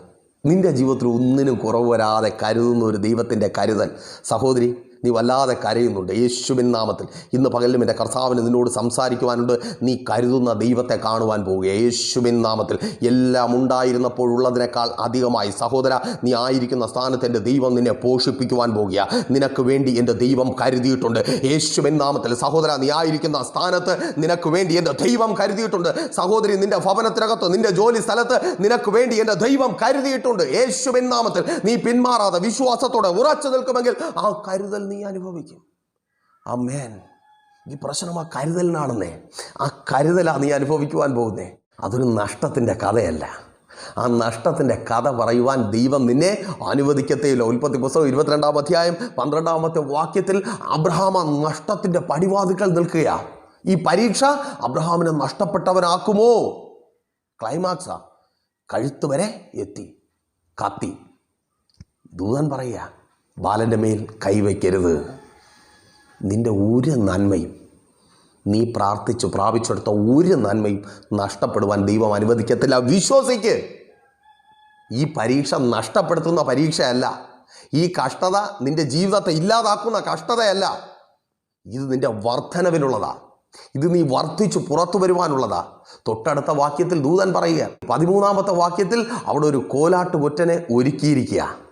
നിന്റെ ജീവിതത്തിൽ ഒന്നിനും കുറവ് വരാതെ കരുതുന്ന ഒരു ദൈവത്തിന്റെ കരുതൽ. സഹോദരി നീ വല്ലാതെ കരയുന്നുണ്ട്. യേശുവിൻ നാമത്തിൽ. ഇന്ന് പകലിലും എന്റെ കർത്താവിന് നിന്നോട് സംസാരിക്കുവാനുണ്ട്. നീ കരുതുന്ന ദൈവത്തെ കാണുവാൻ പോവുക യേശുവിൻ നാമത്തിൽ. എല്ലാം ഉണ്ടായിരുന്നപ്പോഴുള്ളതിനേക്കാൾ അധികമായി. സഹോദര നീ ആയിരിക്കുന്ന സ്ഥാനത്ത് എന്റെ ദൈവം നിന്നെ പോഷിപ്പിക്കുവാൻ പോകുക. നിനക്ക് വേണ്ടി എന്റെ ദൈവം കരുതിയിട്ടുണ്ട്. യേശുവിൻ നാമത്തിൽ. സഹോദര നീ ആയിരിക്കുന്ന സ്ഥാനത്ത് നിനക്ക് വേണ്ടി എന്റെ ദൈവം കരുതിയിട്ടുണ്ട്. സഹോദരി നിന്റെ ഭവനത്തിനകത്ത് നിന്റെ ജോലി സ്ഥലത്ത് നിനക്ക് വേണ്ടി എന്റെ ദൈവം കരുതിയിട്ടുണ്ട്. യേശുവിൻ നാമത്തിൽ. നീ പിന്മാറാതെ വിശ്വാസത്തോടെ ഉറച്ചു നിൽക്കുമെങ്കിൽ ആ കരുതൽ നീ അനുഭവിക്കും. ആ മേൻ ഈ പ്രശ്നം ആ കരുതലിനാണെന്നേ. ആ കരുതലാണ് നീ അനുഭവിക്കുവാൻ പോകുന്നേ. അതൊരു നഷ്ടത്തിന്റെ കഥയല്ല. ആ നഷ്ടത്തിന്റെ കഥ പറയുവാൻ ദൈവം നിന്നെ അനുവദിക്കത്തേയില്ല. ഉൽപ്പത്തി പുസ്തകം ഇരുപത്തിരണ്ടാം അധ്യായം പന്ത്രണ്ടാമത്തെ വാക്യത്തിൽ അബ്രഹാം ആ നഷ്ടത്തിന്റെ പടിവാതുക്കൾ നിൽക്കുകയാണ് ഈ പരീക്ഷ അബ്രഹാമിനെ നഷ്ടപ്പെട്ടവനാക്കുമോ? ക്ലൈമാക്സാ. കഴുത്ത് വരെ എത്തി. കത്തി. ദൂതൻ പറയുക ബാലന്റെ മേൽ കൈവയ്ക്കരുത് നിന്റെ ഒരു നന്മയും നീ പ്രാർത്ഥിച്ചു പ്രാപിച്ചെടുത്ത ഒരു നന്മയും നഷ്ടപ്പെടുവാൻ ദൈവം അനുവദിക്കത്തില്ല. വിശ്വസിക്ക്. ഈ പരീക്ഷ നഷ്ടപ്പെടുത്തുന്ന പരീക്ഷയല്ല. ഈ കഷ്ടത നിന്റെ ജീവിതത്തെ ഇല്ലാതാക്കുന്ന കഷ്ടതയല്ല. ഇത് നിന്റെ വർധനവിനുള്ളതാണ് ഇത് നീ വർദ്ധിച്ചു പുറത്തു വരുവാനുള്ളതാ. തൊട്ടടുത്ത വാക്യത്തിൽ ദൂതൻ പറയുക പതിമൂന്നാമത്തെ വാക്യത്തിൽ അവിടെ ഒരു കോലാട്ട് ഒരുക്കിയിരിക്കുക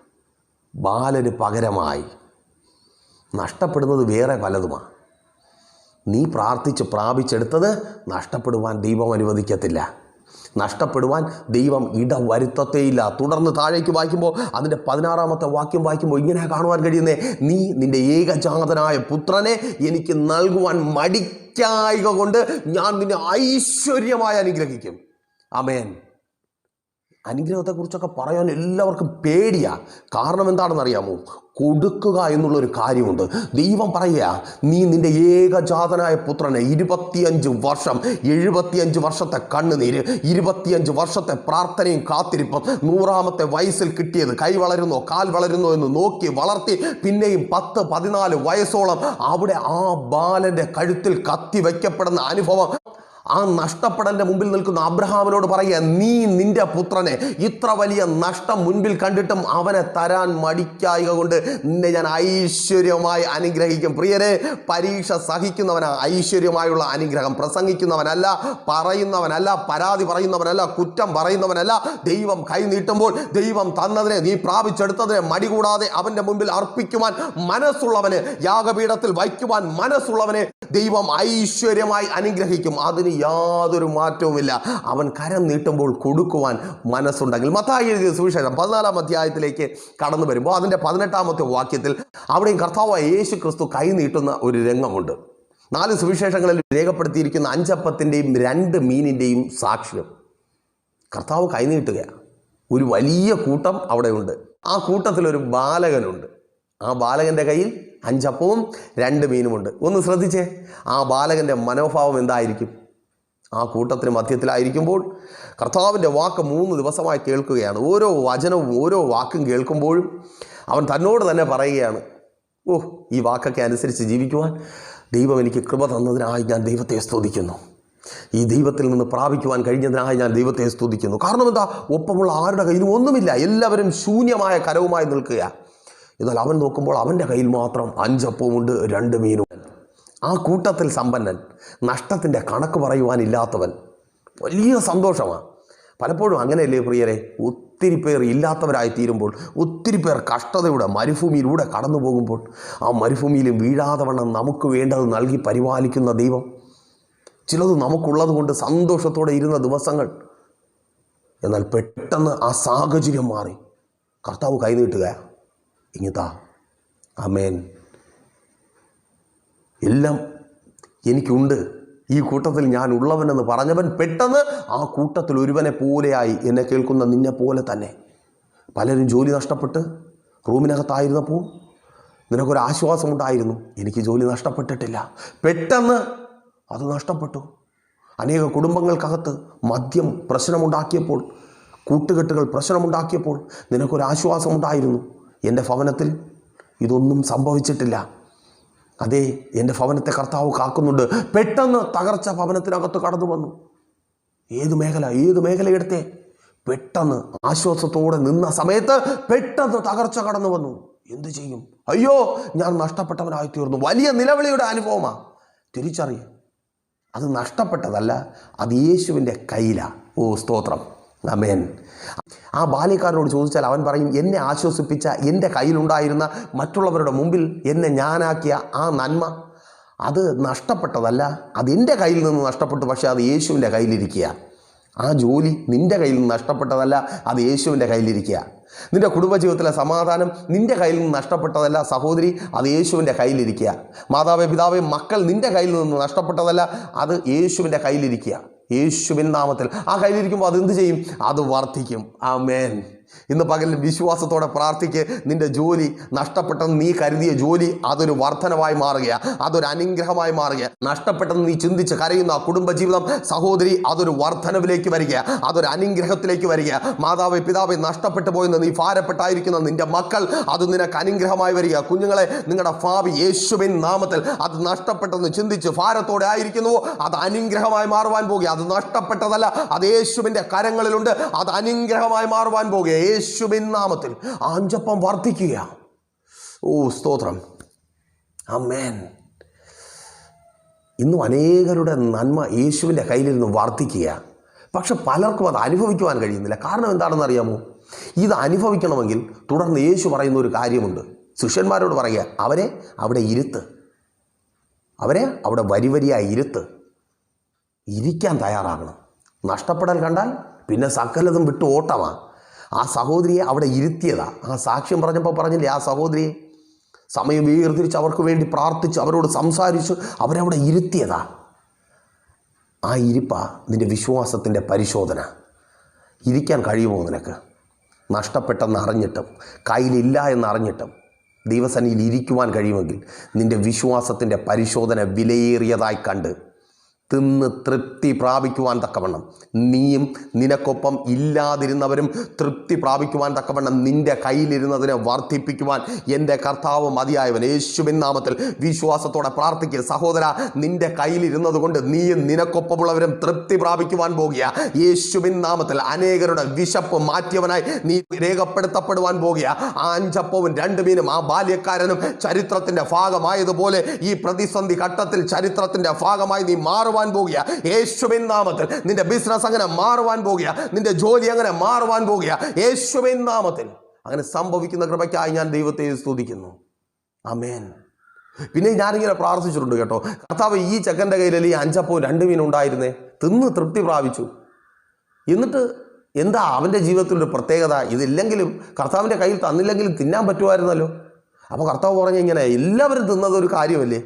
ബാലന് പകരമായി. നഷ്ടപ്പെടുന്നത് വേറെ പലതുമാണ് നീ പ്രാർത്ഥിച്ച് പ്രാപിച്ചെടുത്തത് നഷ്ടപ്പെടുവാൻ ദൈവം അനുവദിക്കത്തില്ല. നഷ്ടപ്പെടുവാൻ ദൈവം ഇടം വരുത്തത്തേയില്ല തുടർന്ന് താഴേക്ക് വായിക്കുമ്പോൾ അതിന്റെ പതിനാറാമത്തെ വാക്യം വായിക്കുമ്പോൾ ഇങ്ങനെ കാണുവാൻ കഴിയുന്നേ നീ നിന്റെ ഏകജാതനായ പുത്രനെ എനിക്ക് നൽകുവാൻ മടിക്കായിക കൊണ്ട് ഞാൻ നിന്നെ ഐശ്വര്യമായി അനുഗ്രഹിക്കും. അമേൻ അനുഗ്രഹത്തെക്കുറിച്ചൊക്കെ പറയാൻ എല്ലാവർക്കും പേടിയാ. കാരണം എന്താണെന്ന് അറിയാമോ കൊടുക്കുക എന്നുള്ളൊരു കാര്യമുണ്ട്. ദൈവം പറയുക നീ നിന്റെ ഏകജാതനായ പുത്രനെ ഇരുപത്തിയഞ്ച് വർഷം എഴുപത്തിയഞ്ച് വർഷത്തെ കണ്ണുനീര് ഇരുപത്തിയഞ്ച് വർഷത്തെ പ്രാർത്ഥനയും കാത്തിരിപ്പും നൂറാമത്തെ വയസ്സിൽ കിട്ടിയത് കൈ വളരുന്നോ കാൽ വളരുന്നോ എന്ന് നോക്കി വളർത്തി പിന്നെയും പത്ത് പതിനാല് വയസ്സോളം അവിടെ ആ ബാലന്റെ കഴുത്തിൽ കത്തി വയ്ക്കപ്പെടുന്ന അനുഭവം ആ നഷ്ടപ്പെടലിന്റെ മുമ്പിൽ നിൽക്കുന്ന അബ്രഹാമിനോട് പറയുക നീ നിന്റെ പുത്രനെ ഇത്ര വലിയ നഷ്ടം മുൻപിൽ കണ്ടിട്ടും അവനെ തരാൻ മടിക്കായ കൊണ്ട് നിന്നെ ഞാൻ ഐശ്വര്യമായി അനുഗ്രഹിക്കും. പ്രിയരെ പരീക്ഷ സഹിക്കുന്നവന ഐശ്വര്യമായുള്ള അനുഗ്രഹം പ്രസംഗിക്കുന്നവനല്ല പറയുന്നവനല്ല പരാതി പറയുന്നവനല്ല കുറ്റം പറയുന്നവനല്ല. ദൈവം കൈനീട്ടുമ്പോൾ ദൈവം തന്നതിനെ നീ പ്രാപിച്ചെടുത്തതിനെ മടി കൂടാതെ അവന്റെ മുമ്പിൽ അർപ്പിക്കുവാൻ മനസ്സുള്ളവന് യാഗപീഠത്തിൽ വയ്ക്കുവാൻ മനസ്സുള്ളവനെ ദൈവം ഐശ്വര്യമായി അനുഗ്രഹിക്കും. അതിന് യാതൊരു മാറ്റവുമില്ല. അവൻ കരം നീട്ടുമ്പോൾ കൊടുക്കുവാൻ മനസ്സുണ്ടെങ്കിൽ മത്തായി എഴുതിയ സുവിശേഷം പതിനാലാം അധ്യായത്തിലേക്ക് കടന്നു വരുമ്പോൾ അതിന്റെ പതിനെട്ടാമത്തെ വാക്യത്തിൽ അവിടെയും കർത്താവായ യേശു ക്രിസ്തു കൈ നീട്ടുന്ന ഒരു രംഗമുണ്ട്. നാല് സുവിശേഷങ്ങളിൽ രേഖപ്പെടുത്തിയിരിക്കുന്ന അഞ്ചപ്പത്തിന്റെയും രണ്ട് മീനിന്റെയും സാക്ഷ്യം. കർത്താവ് കൈനീട്ടുകയാണ് ഒരു വലിയ കൂട്ടം അവിടെയുണ്ട്. ആ കൂട്ടത്തിലൊരു ബാലകനുണ്ട്. ആ ബാലകന്റെ കയ്യിൽ അഞ്ചപ്പവും രണ്ട് മീനുമുണ്ട്. ഒന്ന് ശ്രദ്ധിച്ചേ. ആ ബാലകന്റെ മനോഭാവം എന്തായിരിക്കും? ആ കൂട്ടത്തിന് മധ്യത്തിലായിരിക്കുമ്പോൾ കർത്താവിന്റെ വാക്ക് മൂന്ന് ദിവസമായി കേൾക്കുകയാണ്. ഓരോ വചനവും ഓരോ വാക്കും കേൾക്കുമ്പോഴും അവൻ തന്നോട് തന്നെ പറയുകയാണ് ഓ ഈ വാക്കൊക്കെ അനുസരിച്ച് ജീവിക്കുവാൻ ദൈവം എനിക്ക് കൃപ തന്നതിനായി ഞാൻ ദൈവത്തെ സ്തുതിക്കുന്നു. ഈ ദൈവത്തിൽ നിന്ന് പ്രാപിക്കുവാൻ കഴിഞ്ഞതിനായി ഞാൻ ദൈവത്തെ സ്തുതിക്കുന്നു. കാരണം എന്താ? ഒപ്പമുള്ള ആരുടെ കയ്യിലും ഒന്നുമില്ല. എല്ലാവരും ശൂന്യമായ കരവുമായി നിൽക്കുക എന്നാൽ അവൻ നോക്കുമ്പോൾ അവന്റെ കയ്യിൽ മാത്രം അഞ്ചപ്പവും ഉണ്ട് രണ്ട് മീനും ആ കൂട്ടത്തിൽ സമ്പന്നൻ നഷ്ടത്തിന്റെ കണക്ക് പറയുവാനില്ലാത്തവൻ. വലിയ സന്തോഷമാണ് പലപ്പോഴും അങ്ങനെയല്ലേ പ്രിയരെ? ഒത്തിരി പേർ ഇല്ലാത്തവരായി തീരുമ്പോൾ ഒത്തിരി പേർ കഷ്ടതയുടെ മരുഭൂമിയിലൂടെ കടന്നു പോകുമ്പോൾ ആ മരുഭൂമിയിലും വീഴാതെ വണ്ണം നമുക്ക് വേണ്ടത് നൽകി പരിപാലിക്കുന്ന ദൈവം. ചിലത് നമുക്കുള്ളത് കൊണ്ട് സന്തോഷത്തോടെ ഇരുന്ന ദിവസങ്ങൾ. എന്നാൽ പെട്ടെന്ന് ആ സാഹചര്യം മാറി. കർത്താവ് കൈനീട്ടുക. ഇങ്ങത്താ അമേൻ എല്ലാം എനിക്കുണ്ട്. ഈ കൂട്ടത്തിൽ ഞാൻ ഉള്ളവനെന്ന് പറഞ്ഞവൻ പെട്ടെന്ന് ആ കൂട്ടത്തിൽ ഒരുവനെ പോലെയായി എന്നെ കേൾക്കുന്ന നിന്നെ പോലെ തന്നെ. പലരും ജോലി നഷ്ടപ്പെട്ട് റൂമിനകത്തായിരുന്നപ്പോൾ നിനക്കൊരു ആശ്വാസം ഉണ്ടായിരുന്നു. എനിക്ക് ജോലി നഷ്ടപ്പെട്ടിട്ടില്ല. പെട്ടെന്ന് അത് നഷ്ടപ്പെട്ടു. അനേക കുടുംബങ്ങൾക്കകത്ത് മദ്യം പ്രശ്നമുണ്ടാക്കിയപ്പോൾ കൂട്ടുകെട്ടുകൾ പ്രശ്നമുണ്ടാക്കിയപ്പോൾ നിനക്കൊരാശ്വാസമുണ്ടായിരുന്നു എന്റെ ഭവനത്തിൽ ഇതൊന്നും സംഭവിച്ചിട്ടില്ല. അതെ എന്റെ ഭവനത്തെ കർത്താവ് കാക്കുന്നുണ്ട്. പെട്ടെന്ന് തകർച്ച ഭവനത്തിനകത്ത് കടന്നു വന്നു. ഏത് മേഖല ഏത് മേഖലയെടുത്തെ പെട്ടെന്ന് ആശ്വാസത്തോടെ നിന്ന സമയത്ത് പെട്ടെന്ന് തകർച്ച കടന്നു വന്നു. എന്തു ചെയ്യും? അയ്യോ ഞാൻ നഷ്ടപ്പെട്ടവനായി തീർന്നു. വലിയ നിലവിളിയുടെ അനുഭവമാണ് തിരിച്ചറിയ. അത് നഷ്ടപ്പെട്ടതല്ല അത് യേശുവിന്റെ കയ്യിലാണ് ഓ സ്തോത്രം. അമേൻ ആ ബാല്യക്കാരനോട് ചോദിച്ചാൽ അവൻ പറയും എന്നെ ആശ്വസിപ്പിച്ച എന്റെ കയ്യിലുണ്ടായിരുന്ന മറ്റുള്ളവരുടെ മുമ്പിൽ എന്നെ ഞാനാക്കിയ ആ നന്മ അത് നഷ്ടപ്പെട്ടതല്ല. അതെന്റെ കയ്യിൽ നിന്ന് നഷ്ടപ്പെട്ടു പക്ഷേ അത് യേശുവിന്റെ കയ്യിലിരിക്കുക. ആ ജോലി നിന്റെ കയ്യിൽ നിന്ന് നഷ്ടപ്പെട്ടതല്ല അത് യേശുവിന്റെ കയ്യിലിരിക്കുക. നിന്റെ കുടുംബജീവിതത്തിലെ സമാധാനം നിന്റെ കയ്യിൽ നിന്ന് നഷ്ടപ്പെട്ടതല്ല സഹോദരി അത് യേശുവിന്റെ കയ്യിലിരിക്കുക. മാതാവേ പിതാവേ മക്കൾ നിന്റെ കയ്യിൽ നിന്ന് നഷ്ടപ്പെട്ടതല്ല അത് യേശുവിന്റെ കയ്യിലിരിക്കുക. യേശുവിൻ നാമത്തിൽ ആ കയ്യിലിരിക്കുമ്പോൾ അത് എന്ത് ചെയ്യും? അത് വർദ്ധിക്കും. ആ മേൻ ഇന്ന് പകലിൽ വിശ്വാസത്തോടെ പ്രാർത്ഥിക്ക്. നിന്റെ ജോലി നഷ്ടപ്പെട്ടെന്ന് നീ കരുതിയ ജോലി അതൊരു വർധനമായി മാറുകയാണ് അതൊരു അനുഗ്രഹമായി മാറുക നഷ്ടപ്പെട്ടെന്ന് നീ ചിന്തിച്ച് കരയുന്ന കുടുംബജീവിതം സഹോദരി അതൊരു വർധനവിലേക്ക് വരിക അതൊരു അനുഗ്രഹത്തിലേക്ക് വരിക മാതാവ് പിതാവ് നഷ്ടപ്പെട്ടു പോയെന്ന് നീ ഭാരപ്പെട്ടായിരിക്കുന്ന നിന്റെ മക്കൾ അത് നിനക്ക് അനുഗ്രഹമായി വരിക കുഞ്ഞുങ്ങളെ നിങ്ങളുടെ ഭാവി യേശുവിൻ നാമത്തിൽ അത് നഷ്ടപ്പെട്ടെന്ന് ചിന്തിച്ച് ഭാരത്തോടെ ആയിരിക്കുന്നുവോ അത് അനുഗ്രഹമായി മാറുവാൻ പോകുക അത് നഷ്ടപ്പെട്ടതല്ല അത് യേശുവിന്റെ കരങ്ങളിലുണ്ട്. അത് അനുഗ്രഹമായി മാറുവാൻ പോകുക യേശുവിൻ നാമത്തിൽ ആഞ്ചപ്പം വർദ്ധിക്കുക ഓ സ്തോത്രം. അമ്മേൻ ഇന്നും അനേകരുടെ നന്മ യേശുവിന്റെ കയ്യിലിരുന്ന് വർദ്ധിക്കുക പക്ഷെ പലർക്കും അത് അനുഭവിക്കുവാൻ കഴിയുന്നില്ല. കാരണം എന്താണെന്ന് അറിയാമോ? ഇത് അനുഭവിക്കണമെങ്കിൽ തുടർന്ന് യേശു പറയുന്ന ഒരു കാര്യമുണ്ട്. ശിഷ്യന്മാരോട് പറയുക അവരെ അവിടെ ഇരുത്ത്. അവരെ അവിടെ വരി വരിയായി ഇരുത്ത്. ഇരിക്കാൻ തയ്യാറാകണം. നഷ്ടപ്പെടൽ കണ്ടാൽ പിന്നെ സകലതും വിട്ട് ഓട്ടമാണ് ആ സഹോദരിയെ അവിടെ ഇരുത്തിയതാ. ആ സാക്ഷ്യം പറഞ്ഞപ്പോൾ പറഞ്ഞില്ലേ ആ സഹോദരിയെ സമയം വേർതിരിച്ച് അവർക്ക് വേണ്ടി പ്രാർത്ഥിച്ച് അവരോട് സംസാരിച്ച് അവരവിടെ ഇരുത്തിയതാ. ആ ഇരിപ്പ നിന്റെ വിശ്വാസത്തിന്റെ പരിശോധന. ഇരിക്കാൻ കഴിയുമോ നിനക്ക്? നഷ്ടപ്പെട്ടെന്ന് അറിഞ്ഞിട്ടും കയ്യിലില്ല എന്നറിഞ്ഞിട്ടും ദൈവസന്നിയിൽ ഇരിക്കുവാൻ കഴിയുമെങ്കിൽ നിന്റെ വിശ്വാസത്തിന്റെ പരിശോധന വിലയേറിയതായി കണ്ട് തിന്ന് തൃപ്തി പ്രാപിക്കുവാൻ തക്കവണ്ണം. നീയും നിനക്കൊപ്പം ഇല്ലാതിരുന്നവരും തൃപ്തി പ്രാപിക്കുവാൻ തക്കവണ്ണം നിന്റെ കയ്യിലിരുന്നതിനെ വർദ്ധിപ്പിക്കുവാൻ എന്റെ കർത്താവ് മതിയായവൻ. യേശുവിൻ നാമത്തിൽ വിശ്വാസത്തോടെ പ്രാർത്ഥിക്കുക. സഹോദര നിന്റെ കയ്യിലിരുന്നത് കൊണ്ട് നീയും നിനക്കൊപ്പമുള്ളവരും തൃപ്തി പ്രാപിക്കുവാൻ പോകുക. യേശുവിൻ നാമത്തിൽ അനേകരുടെ വിശപ്പ് മാറ്റിയവനായി നീ രേഖപ്പെടുത്തപ്പെടുവാൻ പോകുക. ആ അഞ്ചപ്പവും രണ്ട് മീനും ആ ബാല്യക്കാരനും ചരിത്രത്തിന്റെ ഭാഗമായതുപോലെ ഈ പ്രതിസന്ധി ഘട്ടത്തിൽ ചരിത്രത്തിന്റെ ഭാഗമായി നീ മാറുവാൻ പോകുക. യേശുവിൻ നാമത്തിൽ നിന്റെ ബിസിനസ് അങ്ങനെ മാറുവാൻ പോകുക. നിന്റെ ജോലി അങ്ങനെ മാറുവാൻ പോകുക. യേശുവിൻ നാമത്തിൽ. അങ്ങനെ സംഭവിക്കുന്ന കൃപയ്ക്കായി ഞാൻ ദൈവത്തെ സ്തുതിക്കുന്നു. അമേൻ പിന്നെ ഞാനിങ്ങനെ പ്രാർത്ഥിച്ചിട്ടുണ്ട് കേട്ടോ. കർത്താവ് ഈ ചെക്കന്റെ കയ്യിൽ ഈ അഞ്ചപ്പവും രണ്ട് മീനും ഉണ്ടായിരുന്നേ? തിന്ന് തൃപ്തി പ്രാപിച്ചു. എന്നിട്ട് എന്താ അവന്റെ ജീവിതത്തിലൊരു പ്രത്യേകത? ഇതില്ലെങ്കിലും കർത്താവിന്റെ കയ്യിൽ തന്നില്ലെങ്കിലും തിന്നാൻ പറ്റുമായിരുന്നല്ലോ. അപ്പോൾ കർത്താവ് പറഞ്ഞ ഇങ്ങനെ എല്ലാവരും തിന്നത് ഒരു കാര്യമല്ലേ?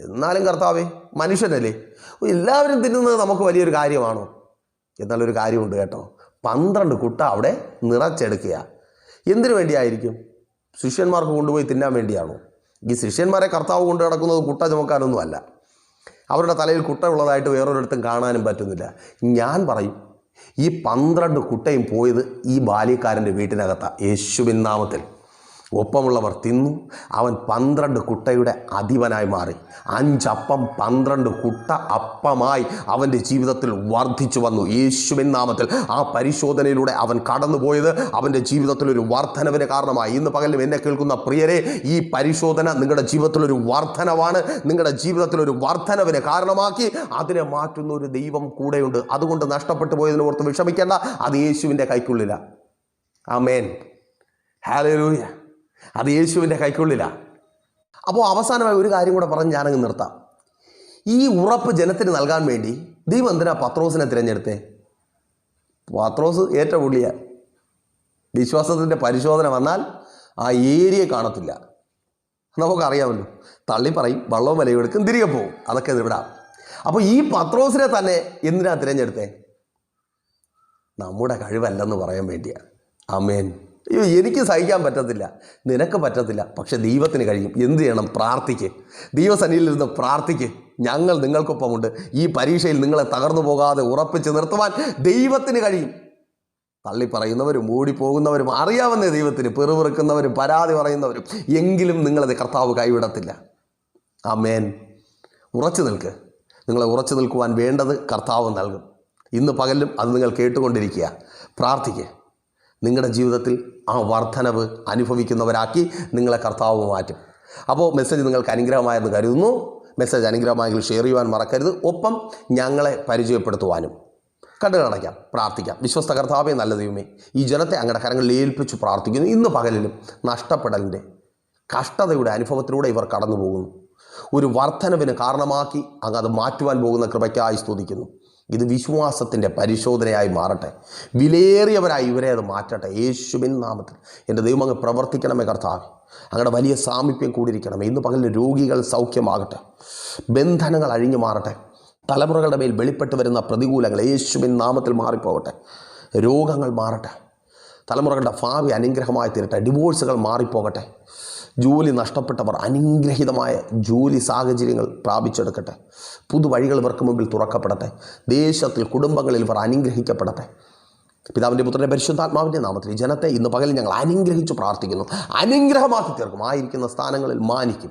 എന്നാലും കർത്താവേ മനുഷ്യനല്ലേ? എല്ലാവരും തിന്നുന്നത് നമുക്ക് വലിയൊരു കാര്യമാണോ? എന്നാലൊരു കാര്യമുണ്ട് കേട്ടോ. പന്ത്രണ്ട് കുട്ട അവിടെ നിറച്ചെടുക്കുക എന്തിനു വേണ്ടിയായിരിക്കും? ശിഷ്യന്മാർക്ക് കൊണ്ടുപോയി തിന്നാൻ വേണ്ടിയാണോ? ഈ ശിഷ്യന്മാരെ കർത്താവ് കൊണ്ടു കിടക്കുന്നത് കുട്ട ചുമക്കാനൊന്നും അല്ല. അവരുടെ തലയിൽ കുട്ട ഉള്ളതായിട്ട് വേറൊരിടത്തും കാണാനും പറ്റുന്നില്ല. ഞാൻ പറയും ഈ പന്ത്രണ്ട് കുട്ടയും പോയത് ഈ ബാല്യക്കാരന്റെ വീട്ടിനകത്താണ് യേശുവിൻ നാമത്തിൽ. ഒപ്പമുള്ളവർ തിന്നു. അവൻ പന്ത്രണ്ട് കുട്ടയുടെ അധിപനായി മാറി. അഞ്ചപ്പം പന്ത്രണ്ട് കുട്ട അപ്പമായി അവന്റെ ജീവിതത്തിൽ വർദ്ധിച്ചു വന്നു. യേശുവിൻ നാമത്തിൽ ആ പരിശോധനയിലൂടെ അവൻ കടന്നുപോയത് അവന്റെ ജീവിതത്തിൽ ഒരു വർധനവിന് കാരണമായി. ഇന്ന് പകലും എന്നെ കേൾക്കുന്ന പ്രിയരെ ഈ പരിശോധന നിങ്ങളുടെ ജീവിതത്തിൽ ഒരു വർധനവാണ് നിങ്ങളുടെ ജീവിതത്തിൽ ഒരു വർധനവിന് കാരണമാക്കി അതിനെ മാറ്റുന്ന ഒരു ദൈവം കൂടെയുണ്ട്. അതുകൊണ്ട് നഷ്ടപ്പെട്ടു പോയതിനെ ഓർത്ത് വിഷമിക്കേണ്ട. അത് യേശുവിന്റെ കൈക്കുള്ളിലാണ് ആമേൻ. ഹാലൂയ അത് യേശുവിന്റെ കൈക്കുള്ളിലാണ് അപ്പോൾ അവസാനമായി ഒരു കാര്യം കൂടെ പറഞ്ഞ് ഞാനങ്ങ് നിർത്താം. ഈ ഉറപ്പ് ജനത്തിന് നൽകാൻ വേണ്ടി ദൈവം എന്തിനാ പത്രോസിനെ തിരഞ്ഞെടുത്തേ? പത്രോസ് ഏറ്റവും പുള്ളിയ വിശ്വാസത്തിന്റെ പരിശോധന വന്നാൽ ആ ഏരിയ കാണത്തില്ല. നമുക്കറിയാമല്ലോ തള്ളി പറയും വള്ളവും വിലയും എടുക്കും തിരികെ പോകും. അതൊക്കെ ഇവിടെ അപ്പോൾ ഈ പത്രോസിനെ തന്നെ എന്തിനാ തിരഞ്ഞെടുത്തേ? നമ്മുടെ കഴിവല്ലെന്ന് പറയാൻ വേണ്ടിയാണ് അമേൻ അയ്യോ എനിക്ക് സഹിക്കാൻ പറ്റത്തില്ല. നിനക്ക് പറ്റത്തില്ല. പക്ഷെ ദൈവത്തിന് കഴിയും. എന്ത് ചെയ്യണം? പ്രാർത്ഥിക്ക്. ദൈവസനിയിലിരുന്ന് പ്രാർത്ഥിക്ക്. ഞങ്ങൾ നിങ്ങൾക്കൊപ്പമുണ്ട്. ഈ പരീക്ഷയിൽ നിങ്ങളെ തകർന്നു പോകാതെ ഉറപ്പിച്ച് നിർത്തുവാൻ ദൈവത്തിന് കഴിയും. തള്ളി പറയുന്നവരും ഓടിപ്പോകുന്നവരും അറിയാവുന്ന ദൈവത്തിന് പെറുവിറുക്കുന്നവരും പരാതി പറയുന്നവരും എങ്കിലും നിങ്ങളത് കർത്താവ് കൈവിടത്തില്ല. ആ മേൻ ഉറച്ചു നിൽക്ക്. നിങ്ങളെ ഉറച്ചു നിൽക്കുവാൻ വേണ്ടത് കർത്താവ് നൽകും. ഇന്ന് പകലും അത് നിങ്ങൾ കേട്ടുകൊണ്ടിരിക്കുക. പ്രാർത്ഥിക്കുക നിങ്ങളുടെ ജീവിതത്തിൽ ആ വർധനവ് അനുഭവിക്കുന്നവരാക്കി നിങ്ങളെ കർത്താവ് മാറ്റും. അപ്പോൾ മെസ്സേജ് നിങ്ങൾക്ക് അനുഗ്രഹമായെന്ന് കരുതുന്നു. മെസ്സേജ് അനുഗ്രഹമായെങ്കിൽ ഷെയർ ചെയ്യുവാൻ മറക്കരുത്. ഒപ്പം ഞങ്ങളെ പരിചയപ്പെടുത്തുവാനും. കണ്ടു കാണിക്കാം പ്രാർത്ഥിക്കാം. വിശ്വസ്ത കർത്താവേ നല്ല ദൈവമേ ഈ ജനത്തെ അങ്ങയുടെ കരങ്ങളിൽ ഏൽപ്പിച്ച് പ്രാർത്ഥിക്കുന്നു. ഇന്ന് പകലിലും നഷ്ടപ്പെടലിന്റെ കഷ്ടതയുടെ അനുഭവത്തിലൂടെ ഇവർ കടന്നു പോകുന്നു ഒരു വർധനവിന് കാരണമാക്കി അങ്ങ് അത് മാറ്റുവാൻ പോകുന്ന കൃപയ്ക്കായി സ്തുതിക്കുന്നു. ഇത് വിശ്വാസത്തിന്റെ പരിശോധനയായി മാറട്ടെ. വിലയേറിയവരായി ഇവരെ അത് മാറ്റട്ടെ. യേശുവിൻ നാമത്തിൽ എന്റെ ദൈവം അങ്ങ് പ്രവർത്തിക്കണമേ കർത്താവ്. അങ്ങയുടെ വലിയ സാമീപ്യം കൂടിയിരിക്കണമേ. ഇന്ന് പകലിൽ രോഗികൾ സൗഖ്യമാകട്ടെ. ബന്ധനങ്ങൾ അഴിഞ്ഞു മാറട്ടെ. തലമുറകളുടെ മേൽ വെളിപ്പെട്ട് വരുന്ന പ്രതികൂലങ്ങൾ യേശുവിൻ നാമത്തിൽ മാറിപ്പോകട്ടെ. രോഗങ്ങൾ മാറട്ടെ. തലമുറകളുടെ ഭാവി അനുഗ്രഹമായി തീരട്ടെ. ഡിവോഴ്സുകൾ മാറിപ്പോകട്ടെ. ജോലി നഷ്ടപ്പെട്ടവർ അനുഗ്രഹീതമായ ജോലി സാഹചര്യങ്ങൾ പ്രാപിച്ചെടുക്കട്ടെ. പുതുവഴികൾ ഇവർക്ക് മുമ്പിൽ തുറക്കപ്പെടട്ടെ. ദേശത്തിൽ കുടുംബങ്ങളിൽ ഇവർ അനുഗ്രഹിക്കപ്പെടട്ടെ. പിതാവിന്റെ പുത്രന്റെ പരിശുദ്ധാത്മാവിന്റെ നാമത്തിൽ ജനത്തെ ഇന്ന് പകൽ ഞങ്ങൾ അനുഗ്രഹിച്ച് പ്രാർത്ഥിക്കുന്നു. അനുഗ്രഹമാക്കി തീർക്കും. ആയിരിക്കുന്ന സ്ഥാനങ്ങളിൽ മാനിക്കും.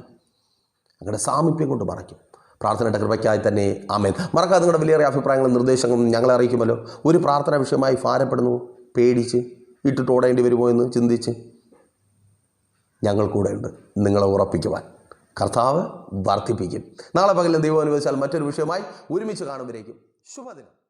ഞങ്ങളുടെ സാമീപ്യം കൊണ്ട് മറയ്ക്കും. പ്രാർത്ഥനയുടെ കൃപയ്ക്കായി തന്നെ ആമേൻ. മറക്കാതെ നിങ്ങളുടെ വലിയ അഭിപ്രായങ്ങളും നിർദ്ദേശങ്ങളും ഞങ്ങളെ അറിയിക്കുമല്ലോ. ഒരു പ്രാർത്ഥന വിഷയമായി ഭാരപ്പെടുന്നു. പേടിച്ച് ഇട്ടിട്ട് ഓടേണ്ടി വരുമോ എന്ന് ചിന്തിച്ച് ഞങ്ങൾ കൂടെ ഉണ്ട് നിങ്ങളെ ഉറപ്പിക്കുവാൻ. കർത്താവ് വർദ്ധിപ്പിക്കും. നാളെ പകലും ദൈവം അനുവദിച്ചാൽ മറ്റൊരു വിഷയമായി ഒരുമിച്ച് കാണുമ്പോഴേക്കും ശുഭദിനം.